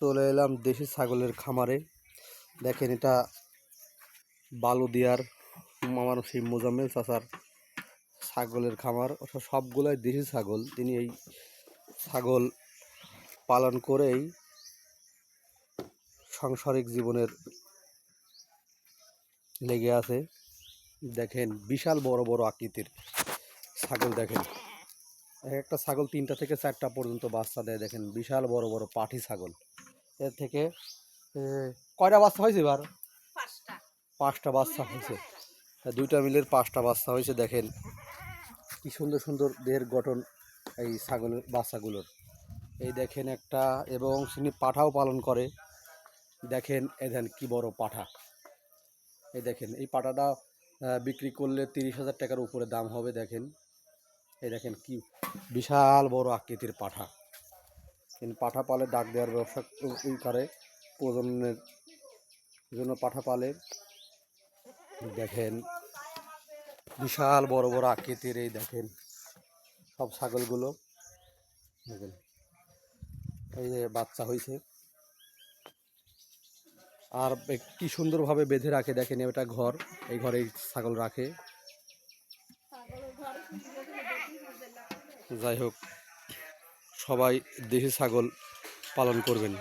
চলে এলাম দেশি ছাগলের খামারে। দেখেন এটা বালু বালুদিয়ার আমার সেই মোজাম্মেল চাচার ছাগলের খামার। অর্থাৎ সবগুলাই দেশি ছাগল। তিনি এই ছাগল পালন করেই সাংসারিক জীবনের লেগে আছে। দেখেন বিশাল বড় বড় আকৃতির ছাগল দেখেন। এক একটা ছাগল তিনটা থেকে চারটা পর্যন্ত বাচ্চা দেয়। দেখেন বিশাল বড় বড় পাঠি ছাগল। এর থেকে কয়টা বাচ্চা হয়েছে এবার? পাঁচটা। বাচ্চা হয়েছে। দুইটা মিলের পাঁচটা বাচ্চা হয়েছে দেখেন। কি সুন্দর সুন্দর দেহের গঠন এই ছাগলের বাচ্চাগুলোর। এই দেখেন একটা এবং তিনি পাঠাও পালন করে। দেখেন এই দেখেন কি বড় পাঠা। এই দেখেন এই পাঠাটা বিক্রি করলে তিরিশ হাজার টাকার উপরে দাম হবে দেখেন। এই দেখেন কি বিশাল বড় আকৃতির পাঠা। তিনি পাঠা পালে ডাক দেওয়ার ব্যবসা করে প্রজননের জন্য পাঠা পালে দেখেন, বিশাল বড় বড় আকৃতির এই দেখেন সব ছাগলগুলো। দেখেন, এই যে বাচ্চা হয়েছে আর কি সুন্দরভাবে বেঁধে রাখে দেখেন, এটা ঘর, এই ঘরে ছাগল রাখে। যাই হোক সবাই দেশি ছাগল পালন করবেন।